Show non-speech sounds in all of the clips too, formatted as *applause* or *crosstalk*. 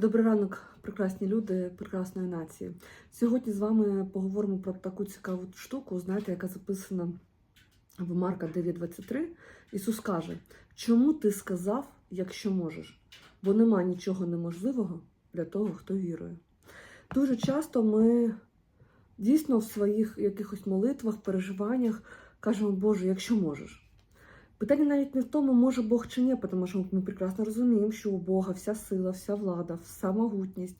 Добрий ранок, прекрасні люди прекрасної нації. Сьогодні з вами поговоримо про таку цікаву штуку, знаєте, яка записана в Марка 9.23. Ісус каже: Чому ти сказав, якщо можеш? Бо нема нічого неможливого для того, хто вірує. Дуже часто ми дійсно в своїх якихось молитвах, переживаннях кажемо, Боже, якщо можеш. Питання навіть не в тому, може Бог чи ні, тому що ми прекрасно розуміємо, що у Бога вся сила, вся влада, вся могутність.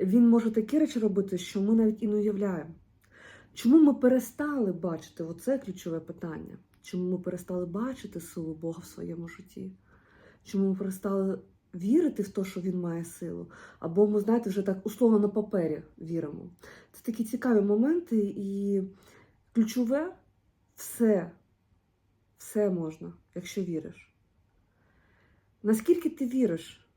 Він може такі речі робити, що ми навіть і не уявляємо. Чому ми перестали бачити оце ключове питання? Чому ми перестали бачити силу Бога в своєму житті? Чому ми перестали вірити в те, що він має силу? Або ми, знаєте, вже так условно на папері віримо. Це такі цікаві моменти, і ключове все все можна, якщо віриш. Наскільки ти віриш?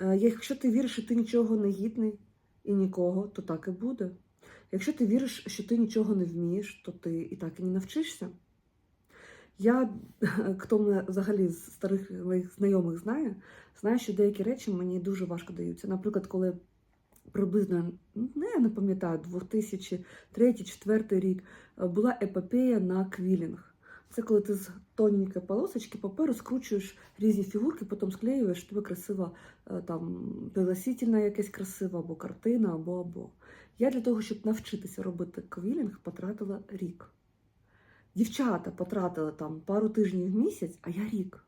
Е, Якщо ти віриш, що ти нічого не гідний і нікого, то так і буде. Якщо ти віриш, що ти нічого не вмієш, то ти і так і не навчишся. Я, *laughs* хто мене взагалі з старих моїх знайомих знає, знає, що деякі речі мені дуже важко даються. Наприклад, коли приблизно, ну, я не пам'ятаю, 2003-2004 рік е, була епопея на квілінг. Це коли ти з тоненької полосочки паперу скручуєш різні фігурки, потім склеюєш, тобі красива е, там пригласительна якась красива, або картина, або або. Я для того, щоб навчитися робити квілінг, потратила рік. Дівчата потратили там пару тижнів в місяць, а я рік.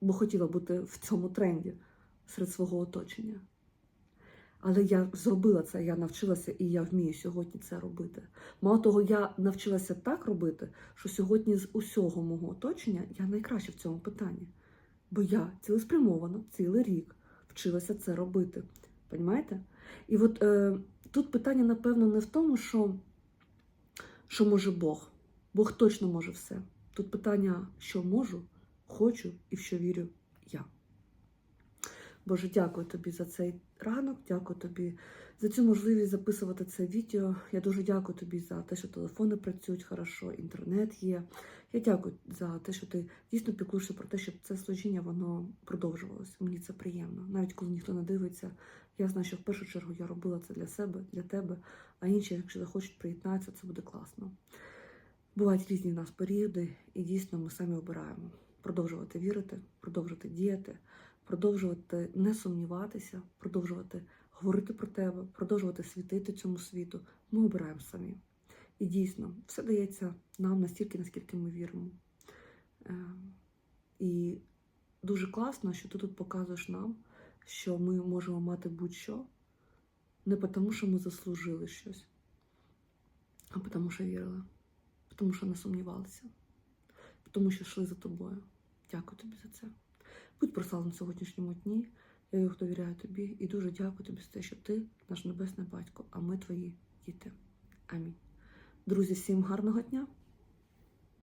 Бо хотіла бути в цьому тренді серед свого оточення. Але я зробила це, я навчилася і я вмію сьогодні це робити. Мало того, я навчилася так робити, що сьогодні з усього мого оточення я найкраща в цьому питанні. Бо я цілеспрямовано цілий рік вчилася це робити. Понімаєте? І от е, тут питання, напевно, не в тому, що, що може Бог. Бог точно може все. Тут питання, що можу, хочу і в що вірю я. Боже, дякую тобі за цей ранок, дякую тобі за цю можливість записувати це відео. Я дуже дякую тобі за те, що телефони працюють хорошо, інтернет є. Я дякую за те, що ти дійсно піклуєшся про те, щоб це служіння воно продовжувалося. Мені це приємно. Навіть коли ніхто не дивиться, я знаю, що в першу чергу я робила це для себе, для тебе, а інші, якщо захочуть приєднатися, це буде класно. Бувають різні в нас періоди, і дійсно ми самі обираємо продовжувати вірити, продовжувати діяти продовжувати не сумніватися, продовжувати говорити про тебе, продовжувати світити цьому світу. Ми обираємо самі. І дійсно, все дається нам настільки, наскільки ми віримо. Е, І дуже класно, що ти тут показуєш нам, що ми можемо мати будь-що, не тому, що ми заслужили щось, а тому, що вірили, тому що не сумнівалися, тому що йшли за тобою. Дякую тобі за це. Будь прославлен в сьогоднішньому дні. Я його довіряю тобі і дуже дякую тобі за те, що ти наш небесний батько, а ми твої діти. Амінь. Друзі, всім гарного дня!